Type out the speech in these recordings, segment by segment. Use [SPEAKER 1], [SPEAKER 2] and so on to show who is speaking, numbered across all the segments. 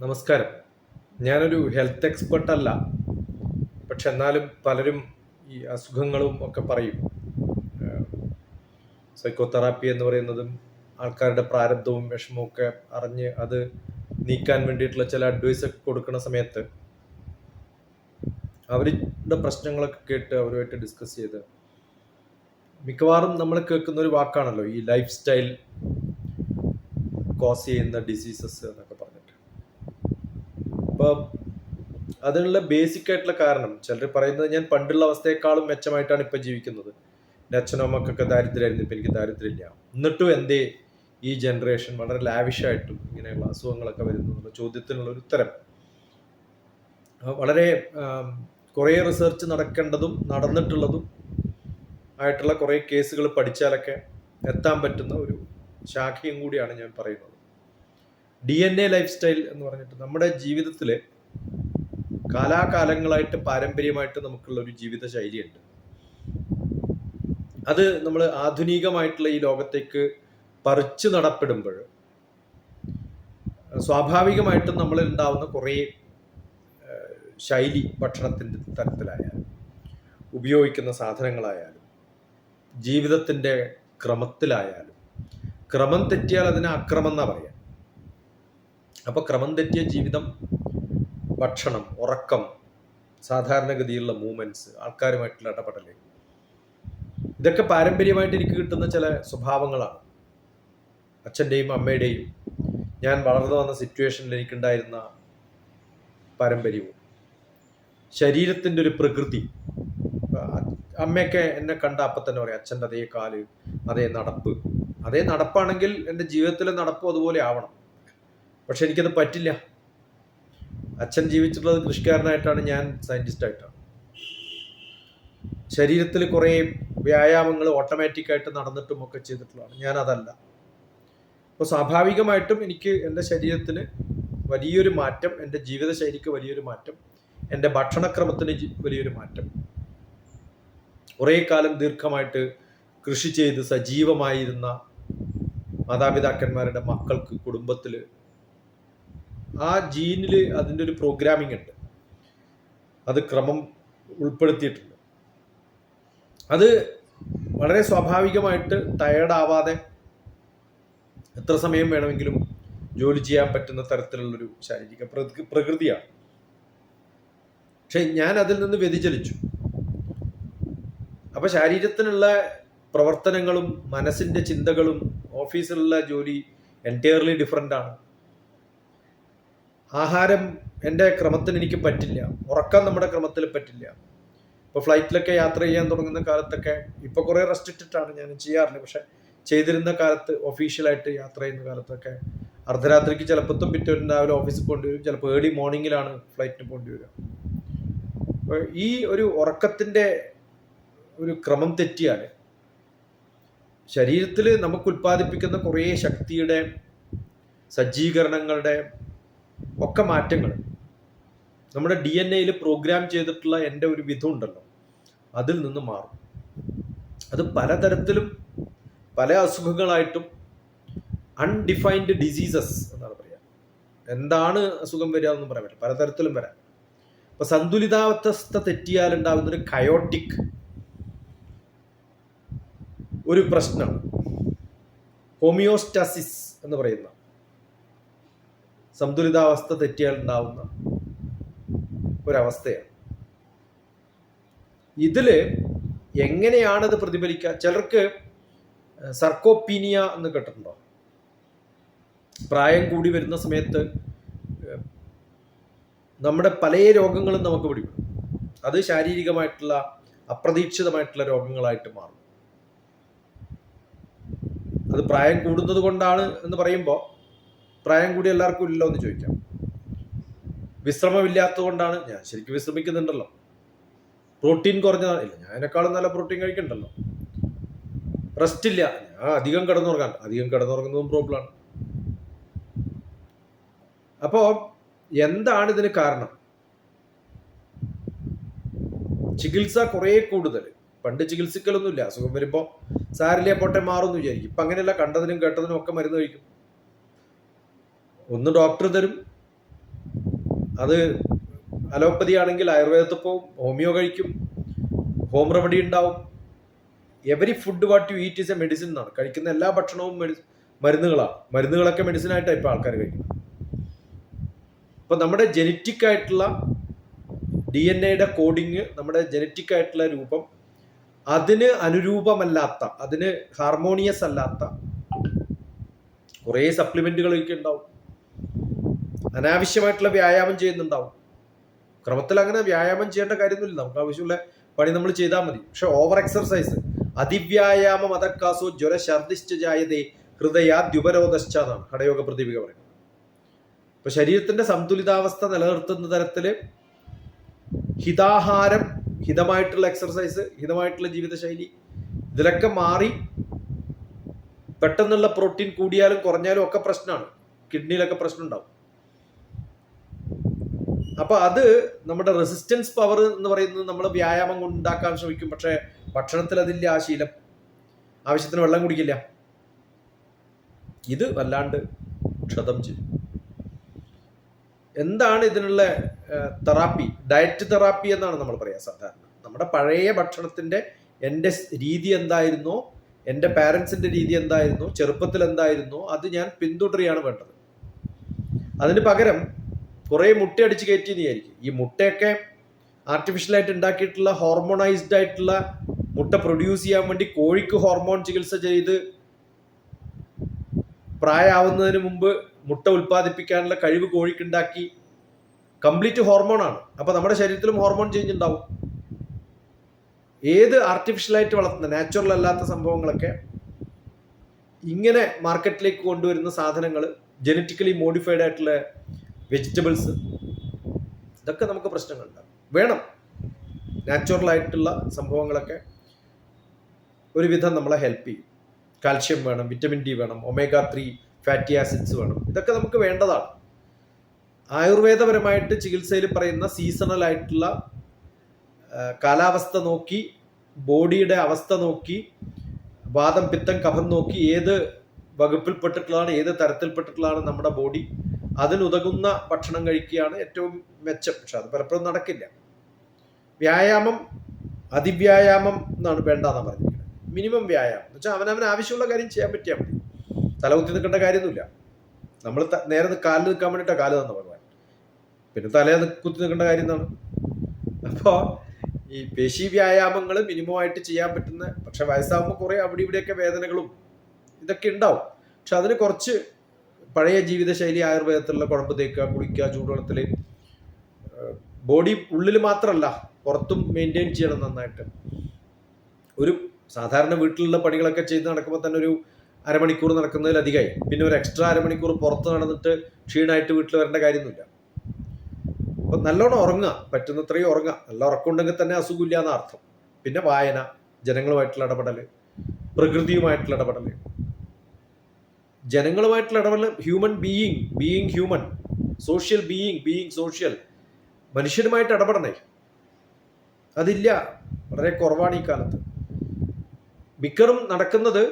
[SPEAKER 1] നമസ്കാരം. ഞാനൊരു health expert അല്ല. പക്ഷെ എന്നാലും പലരും ഈ അസുഖങ്ങളും ഒക്കെ പറയും. സൈക്കോതെറാപ്പി എന്ന് പറയുന്നതും ആൾക്കാരുടെ പ്രാരബ്ധവും വിഷമവും ഒക്കെ അറിഞ്ഞ് അത് നീക്കാൻ വേണ്ടിയിട്ടുള്ള ചില അഡ്വൈസ് ഒക്കെ കൊടുക്കുന്ന സമയത്ത് അവരുടെ പ്രശ്നങ്ങളൊക്കെ കേട്ട് അവരുമായിട്ട് ഡിസ്കസ് ചെയ്ത് മിക്കവാറും നമ്മൾ കേൾക്കുന്ന ഒരു വാക്കാണല്ലോ ഈ ലൈഫ് സ്റ്റൈൽ കോസ് ചെയ്യുന്ന ഡിസീസസ് എന്നൊക്കെ പറഞ്ഞിട്ട് അപ്പം അതിനുള്ള ബേസിക് ആയിട്ടുള്ള കാരണം ചിലർ പറയുന്നത് ഞാൻ പണ്ടുള്ള അവസ്ഥയെക്കാളും മെച്ചമായിട്ടാണ് ഇപ്പം ജീവിക്കുന്നത്. എന്റെ അച്ഛനും അമ്മക്കൊക്കെ ദാരിദ്ര്യമായിരുന്നു ഇപ്പം എനിക്ക് ദാരിദ്ര്യമില്ല. എന്നിട്ടും എന്തേ ഈ ജനറേഷൻ വളരെ ലാവിഷായിട്ടും ഇങ്ങനെയുള്ള അസുഖങ്ങളൊക്കെ വരുന്നു എന്നുള്ള ചോദ്യത്തിനുള്ള ഒരു ഉത്തരം. വളരെ കുറേ റിസർച്ച് നടക്കേണ്ടതും നടന്നിട്ടുള്ളതും ആയിട്ടുള്ള കുറേ കേസുകൾ പഠിച്ചാലൊക്കെ എത്താൻ പറ്റുന്ന ഒരു ശാഖയും കൂടിയാണ് ഞാൻ പറയുന്നത്. D N A lifestyle എന്ന് പറഞ്ഞിട്ട് നമ്മുടെ ജീവിതത്തിൽ കാലാകാലങ്ങളായിട്ട് പാരമ്പര്യമായിട്ട് നമുക്കുള്ള ഒരു ജീവിത ശൈലിയുണ്ട് അത് നമ്മൾ ആധുനികമായിട്ടുള്ള ഈ ലോകത്തേക്ക് പറിച്ചു നടപ്പെടുമ്പോൾ സ്വാഭാവികമായിട്ടും നമ്മളിൽ ഉണ്ടാവുന്ന കുറേ ശൈലി ഭക്ഷണത്തിന്റെ തരത്തിലായാലും ഉപയോഗിക്കുന്ന സാധനങ്ങളായാലും ജീവിതത്തിന്റെ ക്രമത്തിലായാലും ക്രമം തെറ്റിയാൽ അതിനെ അക്രമം എന്നാ പറയാം. അപ്പോൾ ക്രമം തെറ്റിയ ജീവിതം ഭക്ഷണം ഉറക്കം സാധാരണഗതിയിലുള്ള മൂവ്മെന്റ്സ് ആൾക്കാരുമായിട്ടുള്ള ഇടപെടൽ ഇതൊക്കെ പാരമ്പര്യമായിട്ട് എനിക്ക് കിട്ടുന്ന ചില സ്വഭാവങ്ങളാണ്. അച്ഛന്റെയും അമ്മയുടെയും ഞാൻ വളർന്നു വന്ന സിറ്റുവേഷനിൽ എനിക്കുണ്ടായിരുന്ന പാരമ്പര്യവും ശരീരത്തിന്റെ ഒരു പ്രകൃതി. അമ്മയൊക്കെ എന്നെ കണ്ട അപ്പം തന്നെ പറയും അച്ഛന്റെ അതേ കാൽ അതേ നടപ്പ് അതേ നടപ്പാണെങ്കിൽ എന്റെ ജീവിതത്തിലെ നടപ്പും അതുപോലെ ആവണം. പക്ഷെ എനിക്കത് പറ്റില്ല. അച്ഛൻ ജീവിച്ചിട്ടുള്ളത് കൃഷിക്കാരനായിട്ടാണ് ഞാൻ സയന്റിസ്റ്റായിട്ടാണ് ശരീരത്തിൽ കുറേ വ്യായാമങ്ങൾ ഓട്ടോമാറ്റിക്കായിട്ട് നടന്നിട്ടും ഒക്കെ ചെയ്തിട്ടുള്ളതാണ്. ഞാനതല്ല. അപ്പോൾ സ്വാഭാവികമായിട്ടും എനിക്ക് എന്റെ ശരീരത്തിന് വലിയൊരു മാറ്റം എന്റെ ജീവിതശൈലിക്ക് വലിയൊരു മാറ്റം എന്റെ ഭക്ഷണക്രമത്തിന് വലിയൊരു മാറ്റം. കുറേ കാലം ദീർഘമായിട്ട് കൃഷി ചെയ്ത് സജീവമായിരുന്ന മാതാപിതാക്കന്മാരുടെ മക്കൾക്ക് കുടുംബത്തിൽ ആ ജീനിൽ അതിന്റെ ഒരു പ്രോഗ്രാമിംഗ് ഉണ്ട്. അത് ക്രമം ഉൾപ്പെടുത്തിയിട്ടുണ്ട്. അത് വളരെ സ്വാഭാവികമായിട്ട് ടയേർഡാവാതെ എത്ര സമയം വേണമെങ്കിലും ജോലി ചെയ്യാൻ പറ്റുന്ന തരത്തിലുള്ളൊരു ശാരീരിക പ്രകൃതിയാണ്. പക്ഷെ ഞാൻ അതിൽ നിന്ന് വ്യതിചലിച്ചു. അപ്പൊ ശരീരത്തിനുള്ള പ്രവർത്തനങ്ങളും മനസ്സിന്റെ ചിന്തകളും ഓഫീസിലുള്ള ജോലി എന്റയർലി ഡിഫറെന്റ് ആണ്. ആഹാരം എന്റെ ക്രമത്തിന് എനിക്ക് പറ്റില്ല. ഉറക്കം നമ്മുടെ ക്രമത്തിൽ പറ്റില്ല. ഇപ്പോൾ ഫ്ലൈറ്റിലൊക്കെ യാത്ര ചെയ്യാൻ തുടങ്ങുന്ന കാലത്തൊക്കെ ഇപ്പോൾ കുറേ റെസ്ട്രിക്റ്റഡ് ഞാൻ ചെയ്യാറില്ല പക്ഷെ ചെയ്തിരുന്ന കാലത്ത് ഒഫീഷ്യലായിട്ട് യാത്ര ചെയ്യുന്ന കാലത്തൊക്കെ അർദ്ധരാത്രിക്ക് ചിലപ്പോൾ പിറ്റേന്ന് രാവിലെ ഓഫീസിൽ പോകേണ്ടി വരും. ചിലപ്പോൾ ഏർലി മോർണിംഗിലാണ് ഫ്ലൈറ്റിന് പോകേണ്ടി വരിക. ഈ ഒരു ഉറക്കത്തിന്റെ ഒരു ക്രമം തെറ്റിയാൽ ശരീരത്തിൽ നമുക്ക് ഉൽപ്പാദിപ്പിക്കുന്ന കുറേ ശക്തിയുടെ സജ്ജീകരണങ്ങളുടെ ഒക്കെ മാറ്റങ്ങൾ നമ്മുടെ ഡി എൻ എയിൽ പ്രോഗ്രാം ചെയ്തിട്ടുള്ള എന്റെ ഒരു വിധം ഉണ്ടല്ലോ. അതിൽ നിന്ന് മാറും. അത് പലതരത്തിലും പല അസുഖങ്ങളായിട്ടും അൺഡിഫൈൻഡ് ഡിസീസസ് എന്നാണ് പറയുക എന്താണ് അസുഖം വരിക എന്നൊന്നും പറയാൻ പറ്റില്ല. പലതരത്തിലും വരാം. ഇപ്പൊ സന്തുലിതാവസ്ഥ ഒരു കയോട്ടിക് ഒരു പ്രശ്നം. ഹോമിയോസ്റ്റാസിസ് എന്ന് പറയുന്ന സന്തുലിതാവസ്ഥ തെറ്റിയാൽ ഉണ്ടാവുന്ന ഒരവസ്ഥയാണ്. ഇതിൽ എങ്ങനെയാണത് പ്രതിഫലിക്കുക ചിലർക്ക് സർക്കോപ്പീനിയ എന്ന് കേട്ടിട്ടുണ്ടോ? പ്രായം കൂടി വരുന്ന സമയത്ത് നമ്മുടെ പല രോഗങ്ങളും നമുക്ക് പിടിപെടും. അത് ശാരീരികമായിട്ടുള്ള അപ്രതീക്ഷിതമായിട്ടുള്ള രോഗങ്ങളായിട്ട് മാറും. അത് പ്രായം കൂടുന്നത് കൊണ്ടാണ് എന്ന് പറയുമ്പോൾ പ്രായം കൂടി എല്ലാവർക്കും ഇല്ലല്ലോ എന്ന് ചോദിക്കാം. വിശ്രമമില്ലാത്തത് കൊണ്ടാണ് ഞാൻ ശരിക്കും വിശ്രമിക്കുന്നുണ്ടല്ലോ. പ്രോട്ടീൻ കുറഞ്ഞതാണ് ഇല്ല ഞാൻ എന്നെക്കാളും നല്ല പ്രോട്ടീൻ കഴിക്കണ്ടല്ലോ. റെസ്റ്റ് ഇല്ല ഞാൻ അധികം കിടന്നുറങ്ങാൻ അധികം കിടന്നുറങ്ങുന്നതും പ്രോബ്ലമാണ് അപ്പോ എന്താണ് ഇതിന് കാരണം? ചികിത്സ കുറേ കൂടുതൽ. പണ്ട് ചികിത്സിക്കലൊന്നുമില്ല അസുഖം വരുമ്പോൾ സാരലിയെ പോട്ടെ മാറുമെന്ന് വിചാരിക്കും. ഇപ്പം അങ്ങനെയല്ല കണ്ടതിനും കേട്ടതിനും ഒക്കെ മരുന്ന് കഴിക്കും. ഒന്ന് ഡോക്ടർ തരും. അത് അലോപ്പതി ആണെങ്കിൽ ആയുർവേദത്തിൽ പോവും ഹോമിയോ കഴിക്കും. ഹോം റെമഡി ഉണ്ടാവും. Every food what you eat is a medicine എന്നാണ്. കഴിക്കുന്ന എല്ലാ ഭക്ഷണവും മരുന്നുകളാണ്. മരുന്നുകളൊക്കെ മെഡിസിനായിട്ടാണ് ഇപ്പോൾ ആൾക്കാർ കഴിക്കുന്നത്. ഇപ്പം നമ്മുടെ ജനറ്റിക് ആയിട്ടുള്ള ഡി എൻ എയുടെ കോഡിങ് നമ്മുടെ ജനറ്റിക് ആയിട്ടുള്ള രൂപം അതിന് അനുരൂപമല്ലാത്ത അതിന് ഹാർമോണിയസ് അല്ലാത്ത കുറേ സപ്ലിമെന്റുകളൊക്കെ ഉണ്ടാവും. അനാവശ്യമായിട്ടുള്ള വ്യായാമം ചെയ്യുന്നുണ്ടാവും. ക്രമത്തിൽ അങ്ങനെ വ്യായാമം ചെയ്യേണ്ട കാര്യമൊന്നുമില്ല. നമുക്ക് ആവശ്യമുള്ള പണി നമ്മൾ ചെയ്താൽ മതി. പക്ഷെ ഓവർ എക്സർസൈസ് അതിവ്യായാമം അതക്കാസോ ജ്വര ഛർദിശ്ച ജായതേ ഹൃദയ ദ്യുപരോധശ്ച എന്നാണ് ഹടയോഗ പ്രതിപിക പറയുന്നത്. ഇപ്പൊ ശരീരത്തിന്റെ സന്തുലിതാവസ്ഥ നിലനിർത്തുന്ന തരത്തിൽ ഹിതാഹാരം ഹിതമായിട്ടുള്ള എക്സർസൈസ് ഹിതമായിട്ടുള്ള ജീവിതശൈലി ഇതിലൊക്കെ മാറി പെട്ടെന്നുള്ള പ്രോട്ടീൻ കൂടിയാലും കുറഞ്ഞാലും ഒക്കെ പ്രശ്നമാണ്. കിഡ്നിയിലൊക്കെ പ്രശ്നം ഉണ്ടാവും അപ്പൊ അത് നമ്മുടെ റെസിസ്റ്റൻസ് പവർ എന്ന് പറയുന്നത് നമ്മൾ വ്യായാമം കൊണ്ട് ഉണ്ടാക്കാൻ ശ്രമിക്കും. പക്ഷേ ഭക്ഷണത്തിൽ അതില്ല ആ ശീലം. ആവശ്യത്തിന് വെള്ളം കുടിക്കില്ല. ഇത് വല്ലാണ്ട് ക്ഷതം ചെയ്യും. എന്താണ് ഇതിനുള്ള തെറാപ്പി? ഡയറ്റ് തെറാപ്പി എന്നാണ് നമ്മൾ പറയാ സാധാരണ. നമ്മുടെ പഴയ ഭക്ഷണത്തിന്റെ എന്റെ രീതി എന്തായിരുന്നോ? എന്റെ പാരൻസിന്റെ രീതി എന്തായിരുന്നോ? ചെറുപ്പത്തിൽ എന്തായിരുന്നോ? അത് ഞാൻ പിന്തുടരുകയാണ് വേണ്ടത്. അതിന് പകരം കുറേ മുട്ട അടിച്ച് കയറ്റി വിചാരിക്കും. ഈ മുട്ടയൊക്കെ ആർട്ടിഫിഷ്യലായിട്ട് ഉണ്ടാക്കിയിട്ടുള്ള ഹോർമോണൈസ്ഡ് ആയിട്ടുള്ള മുട്ട പ്രൊഡ്യൂസ് ചെയ്യാൻ വേണ്ടി കോഴിക്ക് ഹോർമോൺ ചികിത്സ ചെയ്ത് പ്രായമാവുന്നതിന് മുമ്പ് മുട്ട ഉൽപ്പാദിപ്പിക്കാനുള്ള കഴിവ് കോഴിക്കുണ്ടാക്കി കംപ്ലീറ്റ് ഹോർമോണാണ് അപ്പോൾ നമ്മുടെ ശരീരത്തിലും ഹോർമോൺ ചേഞ്ച് ഉണ്ടാവും. ഏത് ആർട്ടിഫിഷ്യലായിട്ട് വളർത്തുന്ന നാച്ചുറൽ അല്ലാത്ത സംഭവങ്ങളൊക്കെ ഇങ്ങനെ മാർക്കറ്റിലേക്ക് കൊണ്ടുവരുന്ന സാധനങ്ങൾ ജനറ്റിക്കലി മോഡിഫൈഡ് ആയിട്ടുള്ള വെജിറ്റബിൾസ് ഇതൊക്കെ നമുക്ക് പ്രശ്നങ്ങളുണ്ടാകും വേണം. നാച്ചുറൽ ആയിട്ടുള്ള സംഭവങ്ങളൊക്കെ ഒരുവിധം നമ്മളെ ഹെൽപ്പ് ചെയ്യും. കാൽഷ്യം വേണം വിറ്റമിൻ ഡി വേണം ഒമേഗ ത്രീ ഫാറ്റി ആസിഡ്സ് വേണം. ഇതൊക്കെ നമുക്ക് വേണ്ടതാണ്. ആയുർവേദപരമായിട്ട് ചികിത്സയിൽ പറയുന്ന സീസണൽ ആയിട്ടുള്ള കാലാവസ്ഥ നോക്കി ബോഡിയുടെ അവസ്ഥ നോക്കി വാദം പിത്തം കഫം നോക്കി ഏത് വകുപ്പിൽപ്പെട്ടിട്ടുള്ളതാണ് ഏത് തരത്തിൽപ്പെട്ടിട്ടുള്ളതാണ് നമ്മുടെ ബോഡി അതിനുതകുന്ന ഭക്ഷണം കഴിക്കുകയാണ് ഏറ്റവും മെച്ചം. പക്ഷെ അത് പലപ്പോഴും നടക്കില്ല. വ്യായാമം അതിവ്യായാമം എന്നാണ് വേണ്ടെന്നാണ് പറഞ്ഞിരിക്കുന്നത്. മിനിമം വ്യായാമം. എന്ന് വെച്ചാൽ അവനവന് ആവശ്യമുള്ള കാര്യം ചെയ്യാൻ പറ്റിയാൽ മതി. തലകുത്തി നിൽക്കേണ്ട കാര്യമൊന്നുമില്ല. നമ്മൾ നേരെ കാലിൽ നിൽക്കാൻ വേണ്ടിയിട്ടാണ് കാൽ തന്ന ഭഗവാൻ. പിന്നെ തലേ കുത്തി നിൽക്കേണ്ട കാര്യം എന്താണ്? അപ്പോൾ ഈ പേശി വ്യായാമങ്ങൾ മിനിമമായിട്ട് ചെയ്യാൻ പറ്റുന്ന പക്ഷെ വയസ്സാകുമ്പോൾ കുറേ അവിടെ ഇവിടെയൊക്കെ വേദനകളും ഇതൊക്കെ ഉണ്ടാവും. പക്ഷെ അതിന് കുറച്ച് പഴയ ജീവിതശൈലി ആയുർവേദത്തിലുള്ള കുഴമ്പ് തേക്കുക കുളിക്കുക ചൂടുവെള്ളത്തിൽ ബോഡി ഉള്ളിൽ മാത്രമല്ല പുറത്തും മെയിന്റെയിൻ ചെയ്യണം നന്നായിട്ട്. ഒരു സാധാരണ വീട്ടിലുള്ള പണികളൊക്കെ ചെയ്ത് നടക്കുമ്പോൾ തന്നെ ഒരു അരമണിക്കൂർ നടക്കുന്നതിലധികമായി പിന്നെ ഒരു എക്സ്ട്രാ അരമണിക്കൂർ പുറത്ത് നടന്നിട്ട് ക്ഷീണമായിട്ട് വീട്ടിൽ വരേണ്ട കാര്യമൊന്നുമില്ല. അപ്പം നല്ലോണം ഉറങ്ങുക പറ്റുന്നത്രയും ഉറങ്ങുക. നല്ല ഉറക്കമുണ്ടെങ്കിൽ തന്നെ അസുഖമില്ല എന്ന അർത്ഥം. പിന്നെ വായന ജനങ്ങളുമായിട്ടുള്ള ഇടപെടൽ പ്രകൃതിയുമായിട്ടുള്ള ഇടപെടൽ ജനങ്ങളുമായിട്ടുള്ള ഇടപെടൽ human being being human social being being social മനുഷ്യരുമായിട്ട് ഇടപെടണേ. അതില്ല. വളരെ കുറവാണ് ഈ കാലത്ത്. മിക്കറും നടക്കുന്നത്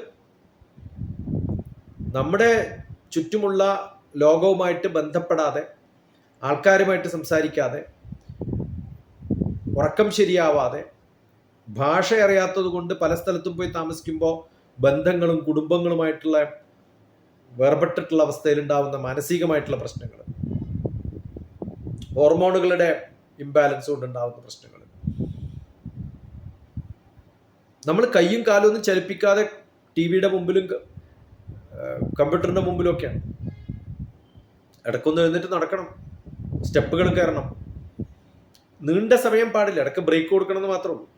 [SPEAKER 1] നമ്മുടെ ചുറ്റുമുള്ള ലോകവുമായിട്ട് ബന്ധപ്പെടാതെ ആൾക്കാരുമായിട്ട് സംസാരിക്കാതെ ഉറക്കം ശരിയാവാതെ ഭാഷ അറിയാത്തത് കൊണ്ട് പല സ്ഥലത്തും പോയി താമസിക്കുമ്പോൾ ബന്ധങ്ങളും കുടുംബങ്ങളുമായിട്ടുള്ള വേർപെട്ടിട്ടുള്ള അവസ്ഥയിൽ ഉണ്ടാവുന്ന മാനസികമായിട്ടുള്ള പ്രശ്നങ്ങൾ. ഹോർമോണുകളുടെ ഇംബാലൻസ് കൊണ്ടുണ്ടാവുന്ന പ്രശ്നങ്ങൾ. നമ്മൾ കൈയും കാലും ഒന്നും ചലിപ്പിക്കാതെ ടി വിയുടെ മുമ്പിലും കമ്പ്യൂട്ടറിന്റെ മുമ്പിലും ഒക്കെയാണ് ഇടക്കൊന്ന് നടക്കണം. സ്റ്റെപ്പുകൾ കയറണം. നീണ്ട സമയം പാടില്ല. ഇടയ്ക്ക് ബ്രേക്ക് കൊടുക്കണമെന്ന് മാത്രമേ ഉള്ളൂ.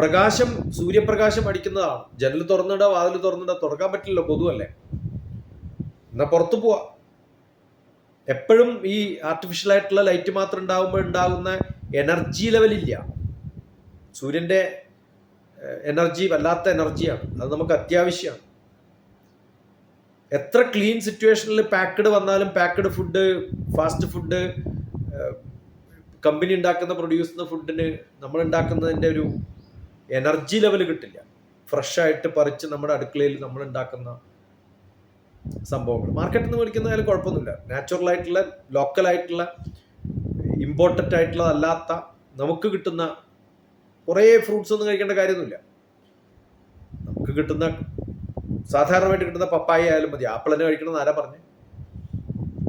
[SPEAKER 1] പ്രകാശം സൂര്യപ്രകാശം അടിക്കുന്നതാണ്. ജനൽ തുറന്നിട വാതിൽ തുറന്നിട തുറക്കാൻ പറ്റില്ല പൊതുവല്ലേ? എന്നാ പുറത്തു പോവാ. എപ്പോഴും ഈ ആർട്ടിഫിഷ്യൽ ആയിട്ടുള്ള ലൈറ്റ് മാത്രം ഉണ്ടാകുമ്പോൾ ഉണ്ടാകുന്ന എനർജി ലെവലില്ല സൂര്യന്റെ എനർജി വല്ലാത്ത എനർജിയാണ് അത് നമുക്ക് അത്യാവശ്യമാണ്. എത്ര ക്ലീൻ സിറ്റുവേഷനിൽ പാക്ക്ഡ് വന്നാലും packed food fast food company ഉണ്ടാക്കുന്ന പ്രൊഡ്യൂസ് ചെയ്യുന്ന ഫുഡിന് നമ്മൾ ഉണ്ടാക്കുന്നതിന്റെ ഒരു എനർജി ലെവൽ കിട്ടില്ല. ഫ്രഷ് ആയിട്ട് പറിച്ച് നമ്മുടെ അടുക്കളയിൽ നമ്മൾ ഉണ്ടാക്കുന്ന സംഭവങ്ങൾ. മാർക്കറ്റിൽ നിന്ന് മേടിക്കുന്നതിൽ കുഴപ്പമൊന്നുമില്ല. നാച്ചുറൽ ആയിട്ടുള്ള ലോക്കൽ ആയിട്ടുള്ള ഇമ്പോർട്ടന്റ് ആയിട്ടുള്ള അല്ലാത്ത നമുക്ക് കിട്ടുന്ന കുറേ ഫ്രൂട്ട്സ് ഒന്നും കഴിക്കേണ്ട കാര്യമൊന്നുമില്ല. നമുക്ക് കിട്ടുന്ന സാധാരണമായിട്ട് കിട്ടുന്ന പപ്പായ ആയാലും മതി. ആപ്പിൾ തന്നെ കഴിക്കണം ആരാ പറഞ്ഞു?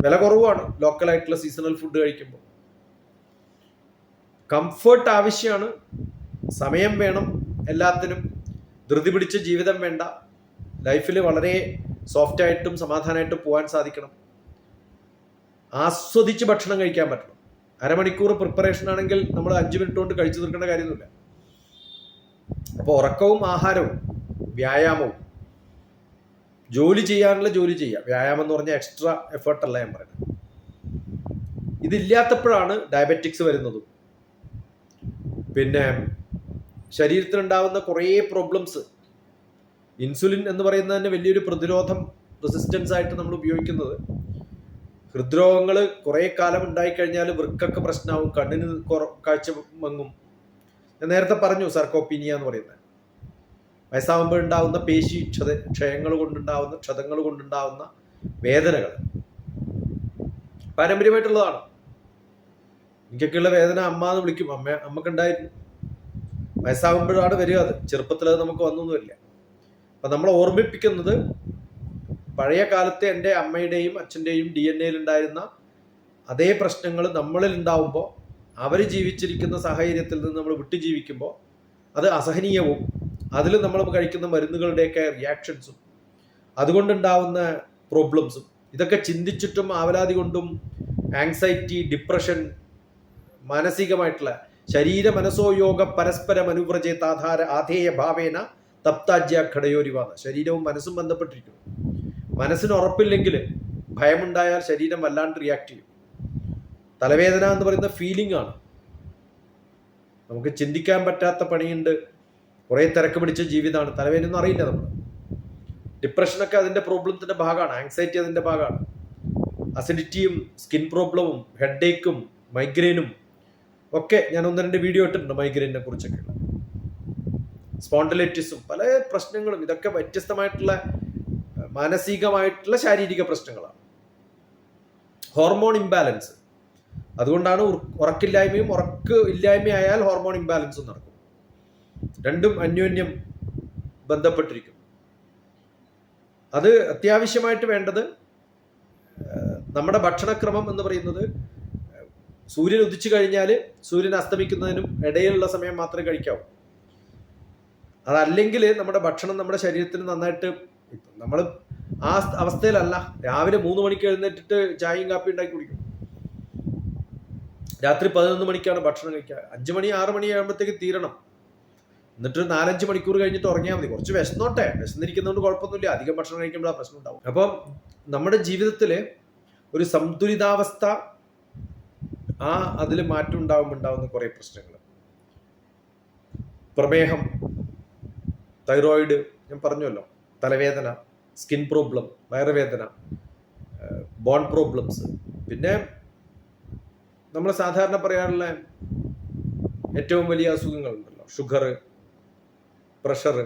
[SPEAKER 1] വില കുറവാണ്. ലോക്കൽ ആയിട്ടുള്ള സീസണൽ ഫുഡ് കഴിക്കുമ്പോൾ. കംഫർട്ട് ആവശ്യമാണ്. സമയം വേണം എല്ലാത്തിനും. ധൃതി പിടിച്ച ജീവിതം വേണ്ട. ലൈഫിൽ വളരെ സോഫ്റ്റായിട്ടും സമാധാനമായിട്ടും പോകാൻ സാധിക്കണം. ആസ്വദിച്ച് ഭക്ഷണം കഴിക്കാൻ പറ്റണം. അരമണിക്കൂർ പ്രിപ്പറേഷൻ ആണെങ്കിൽ നമ്മൾ അഞ്ച് മിനിറ്റ് കൊണ്ട് കഴിച്ചു തീർക്കേണ്ട കാര്യമൊന്നുമില്ല. അപ്പോൾ ഉറക്കവും ആഹാരവും വ്യായാമവും. ജോലി ചെയ്യാനുള്ള ജോലി ചെയ്യുക. വ്യായാമം എന്ന് പറഞ്ഞാൽ എക്സ്ട്രാ എഫേർട്ടല്ല ഞാൻ പറയുന്നത്. ഇതില്ലാത്തപ്പോഴാണ് ഡയബറ്റിക്സ് വരുന്നതും. പിന്നെ ശരീരത്തിലുണ്ടാവുന്ന കുറേ പ്രോബ്ലംസ് ഇൻസുലിൻ എന്ന് പറയുന്നത് തന്നെ വലിയൊരു പ്രതിരോധം റെസിസ്റ്റൻസ് ആയിട്ട് നമ്മൾ ഉപയോഗിക്കുന്നത്. ഹൃദ്രോഗങ്ങൾ കുറേ കാലം ഉണ്ടായിക്കഴിഞ്ഞാൽ വൃക്കൊക്കെ പ്രശ്നമാവും കണ്ണിന് കാഴ്ച മങ്ങും. ഞാൻ നേരത്തെ പറഞ്ഞു സർക്കോപ്പീനിയ എന്ന് പറയുന്നത്. വയസ്സാകുമ്പോൾ ഉണ്ടാവുന്ന പേശി ക്ഷത ക്ഷയങ്ങൾ കൊണ്ടുണ്ടാവുന്ന ക്ഷതങ്ങൾ കൊണ്ടുണ്ടാവുന്ന വേദനകൾ. പാരമ്പര്യമായിട്ടുള്ളതാണ്. എനിക്കൊക്കെയുള്ള വേദന അമ്മ എന്ന് വിളിക്കും. അമ്മ അമ്മക്കുണ്ടായിരുന്നു വയസ്സാകുമ്പോഴാണ് വരിക അത്. ചെറുപ്പത്തിൽ അത് നമുക്ക് വന്നൊന്നുമില്ല. അപ്പം നമ്മൾ ഓർമ്മിപ്പിക്കുന്നത് പഴയ കാലത്തെ എന്റെ അമ്മയുടെയും അച്ഛന്റെയും ഡി എൻ എയിൽ ഉണ്ടായിരുന്ന അതേ പ്രശ്നങ്ങൾ നമ്മളിൽ ഉണ്ടാവുമ്പോൾ അവർ ജീവിച്ചിരിക്കുന്ന സാഹചര്യത്തിൽ നിന്ന് നമ്മൾ വിട്ടു ജീവിക്കുമ്പോൾ അത് അസഹനീയവും അതിൽ നമ്മൾ കഴിക്കുന്ന മരുന്നുകളുടെയൊക്കെ റിയാക്ഷൻസും അതുകൊണ്ടുണ്ടാവുന്ന പ്രോബ്ലംസും ഇതൊക്കെ ചിന്തിച്ചിട്ടും ആവലാതി കൊണ്ടും ആങ്സൈറ്റി ഡിപ്രഷൻ മാനസികമായിട്ടുള്ള ശരീര മനസ്സോ യോഗ പരസ്പരം അനുവ്രജേതാധാര ആധേയ ഭാവേന തപ്താജ്യ ഘടയോരിവാദ. ശരീരവും മനസ്സും ബന്ധപ്പെട്ടിരിക്കുന്നു. മനസ്സിന് ഉറപ്പില്ലെങ്കിൽ ഭയമുണ്ടായാൽ ശരീരം വല്ലാണ്ട് റിയാക്ട് ചെയ്യും. തലവേദന എന്ന് പറയുന്ന ഫീലിംഗ് ആണ്. നമുക്ക് ചിന്തിക്കാൻ പറ്റാത്ത പണിയുണ്ട്. കുറേ തിരക്ക് പിടിച്ച ജീവിതമാണ്. തലവേദന ഒന്നും അറിയില്ല നമ്മൾ ഡിപ്രഷനൊക്കെ അതിന്റെ പ്രോബ്ലത്തിന്റെ ഭാഗമാണ്. ആങ്സൈറ്റി അതിന്റെ ഭാഗമാണ്. അസിഡിറ്റിയും സ്കിൻ പ്രോബ്ലവും ഹെഡേക്കും മൈഗ്രെയിനും ഒക്കെ ഞാൻ ഒന്ന് രണ്ട് വീഡിയോ ഇട്ടിട്ടുണ്ട് മൈഗ്രെയിനെ കുറിച്ചൊക്കെ. സ്പോണ്ടലൈറ്റിസും പല പ്രശ്നങ്ങളും ഇതൊക്കെ വ്യത്യസ്തമായിട്ടുള്ള മാനസികമായിട്ടുള്ള ശാരീരിക പ്രശ്നങ്ങളാണ്. ഹോർമോൺ ഇംബാലൻസ് അതുകൊണ്ടാണ് ഉറ- ഉറക്കില്ലായ്മയും ഉറക്ക് ഇല്ലായ്മയായാൽ ഹോർമോൺ ഇംബാലൻസും നടക്കും. രണ്ടും അന്യോന്യം ബന്ധപ്പെട്ടിരിക്കും. അത് അത്യാവശ്യമായിട്ട് വേണ്ടത് നമ്മുടെ ഭക്ഷണക്രമം എന്ന് പറയുന്നത് സൂര്യൻ ഉദിച്ചു കഴിഞ്ഞാൽ സൂര്യൻ അസ്തമിക്കുന്നതിനും ഇടയിലുള്ള സമയം മാത്രമേ കഴിക്കാവൂ. അതല്ലെങ്കിൽ നമ്മുടെ ഭക്ഷണം നമ്മുടെ ശരീരത്തിന് നന്നായിട്ട് നമ്മൾ ആ അവസ്ഥയിലല്ല. രാവിലെ മൂന്ന് മണിക്ക് എഴുന്നേറ്റിട്ട് ചായയും കാപ്പി ഉണ്ടാക്കി കുടിക്കും. രാത്രി പതിനൊന്ന് മണിക്കാണ് ഭക്ഷണം കഴിക്കുക. അഞ്ച് മണി ആറ് മണി ആകുമ്പോഴത്തേക്ക് തീരണം. എന്നിട്ട് നാലഞ്ച് മണിക്കൂർ കഴിഞ്ഞിട്ട് ഉറങ്ങിയാൽ മതി. കുറച്ച് വിശന്നോട്ടെ. വിശന്നിരിക്കുന്നതുകൊണ്ട് കുഴപ്പമൊന്നുമില്ല. അധികം ഭക്ഷണം കഴിക്കുമ്പോൾ ആ പ്രശ്നം ഉണ്ടാവും അപ്പം നമ്മുടെ ജീവിതത്തിൽ ഒരു സന്തുലിതാവസ്ഥ ആ അതിൽ മാറ്റം ഉണ്ടാകുമ്പോൾ ഉണ്ടാകുന്ന കുറേ പ്രശ്നങ്ങൾ. പ്രമേഹം തൈറോയിഡ് ഞാൻ പറഞ്ഞല്ലോ തലവേദന സ്കിൻ പ്രോബ്ലം വയറുവേദന ബോൺ പ്രോബ്ലംസ്. പിന്നെ നമ്മൾ സാധാരണ പറയാറുള്ള ഏറ്റവും വലിയ അസുഖങ്ങളുണ്ടല്ലോ ഷുഗർ പ്രഷർ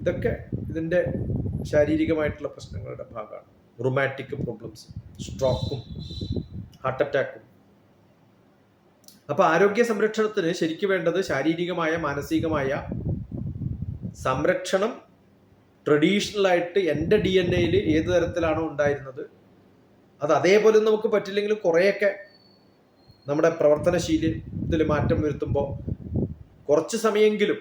[SPEAKER 1] ഇതൊക്കെ ഇതിന്റെ ശാരീരികമായിട്ടുള്ള പ്രശ്നങ്ങളുടെ ഭാഗമാണ്. റൊമാറ്റിക് പ്രോബ്ലംസ് സ്ട്രോക്കും ഹാർട്ട് അറ്റാക്കും. അപ്പോൾ ആരോഗ്യ സംരക്ഷണത്തിന് ശരിക്കും വേണ്ടത് ശാരീരികമായ മാനസികമായ സംരക്ഷണം ട്രഡീഷണൽ ആയിട്ട് എന്റെ ഡി എൻ എയിൽ ഏത് തരത്തിലാണോ ഉണ്ടായിരുന്നത് അത് അതേപോലെ നമുക്ക് പറ്റില്ലെങ്കിലും കുറേയൊക്കെ നമ്മുടെ പ്രവർത്തനശീലത്തിൽ മാറ്റം വരുത്തുമ്പോൾ കുറച്ച് സമയമെങ്കിലും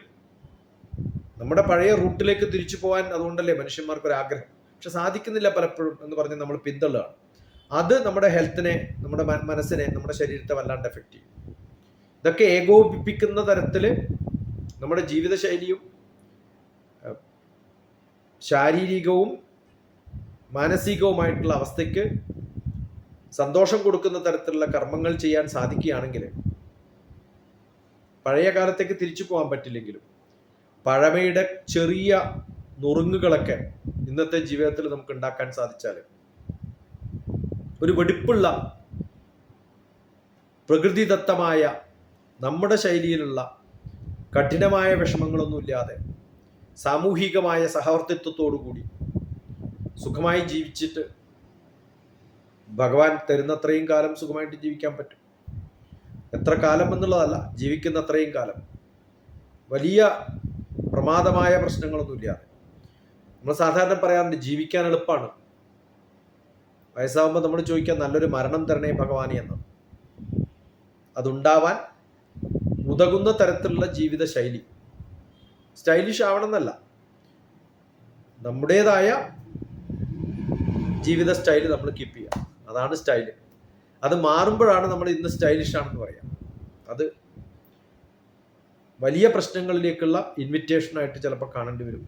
[SPEAKER 1] നമ്മുടെ പഴയ റൂട്ടിലേക്ക് തിരിച്ചു പോകാൻ അതുകൊണ്ടല്ലേ മനുഷ്യന്മാർക്ക് ഒരു ആഗ്രഹം പക്ഷെ സാധിക്കുന്നില്ല പലപ്പോഴും എന്ന് പറഞ്ഞ് നമ്മൾ പിന്തള്ളുകയാണ് അത് നമ്മുടെ ഹെൽത്തിനെ നമ്മുടെ മനസ്സിനെ നമ്മുടെ ശരീരത്തെ വല്ലാണ്ട് എഫക്റ്റ് ചെയ്യും. ഇതൊക്കെ ഏകോപിപ്പിക്കുന്ന തരത്തിൽ നമ്മുടെ ജീവിതശൈലിയും ശാരീരികവും മാനസികവുമായിട്ടുള്ള അവസ്ഥയ്ക്ക് സന്തോഷം കൊടുക്കുന്ന തരത്തിലുള്ള കർമ്മങ്ങൾ ചെയ്യാൻ സാധിക്കുകയാണെങ്കിൽ പഴയ കാലത്തേക്ക് തിരിച്ചു പോകാൻ പറ്റില്ലെങ്കിലും പഴമയുടെ ചെറിയ നുറുങ്ങുകളൊക്കെ ഇന്നത്തെ ജീവിതത്തിൽ നമുക്ക് ഉണ്ടാക്കാൻ സാധിച്ചാൽ ഒരു വെടിപ്പുള്ള പ്രകൃതിദത്തമായ നമ്മുടെ ശൈലിയിലുള്ള കഠിനമായ വിഷമങ്ങളൊന്നുമില്ലാതെ സാമൂഹികമായ സഹവർത്തിത്വത്തോടു കൂടി സുഖമായി ജീവിച്ചിട്ട് ഭഗവാൻ തരുന്നത്രയും കാലം സുഖമായിട്ട് ജീവിക്കാൻ പറ്റും. എത്ര കാലം എന്നുള്ളതല്ല ജീവിക്കുന്ന അത്രയും കാലം. വലിയ പ്രമാദമായ പ്രശ്നങ്ങളൊന്നുമില്ലാതെ. നമ്മൾ സാധാരണ പറയാറുണ്ട് ജീവിക്കാൻ എളുപ്പമാണ് വയസ്സാവുമ്പോൾ നമ്മൾ ചോദിക്കാൻ നല്ലൊരു മരണം തരണേ ഭഗവാനെ എന്ന്. അതുണ്ടാവാൻ ഉതകുന്ന തരത്തിലുള്ള ജീവിത ശൈലി സ്റ്റൈലിഷ് ആവണമെന്നല്ല നമ്മുടേതായ ജീവിത സ്റ്റൈൽ നമ്മൾ കീപ്പ് ചെയ്യുക അതാണ് സ്റ്റൈൽ. അത് മാറുമ്പോഴാണ് നമ്മൾ ഇന്ന് സ്റ്റൈലിഷ് ആണെന്ന് പറയാം. അത് വലിയ പ്രശ്നങ്ങളിലേക്കുള്ള ഇൻവിറ്റേഷനായിട്ട് ചിലപ്പോൾ കാണേണ്ടി വരും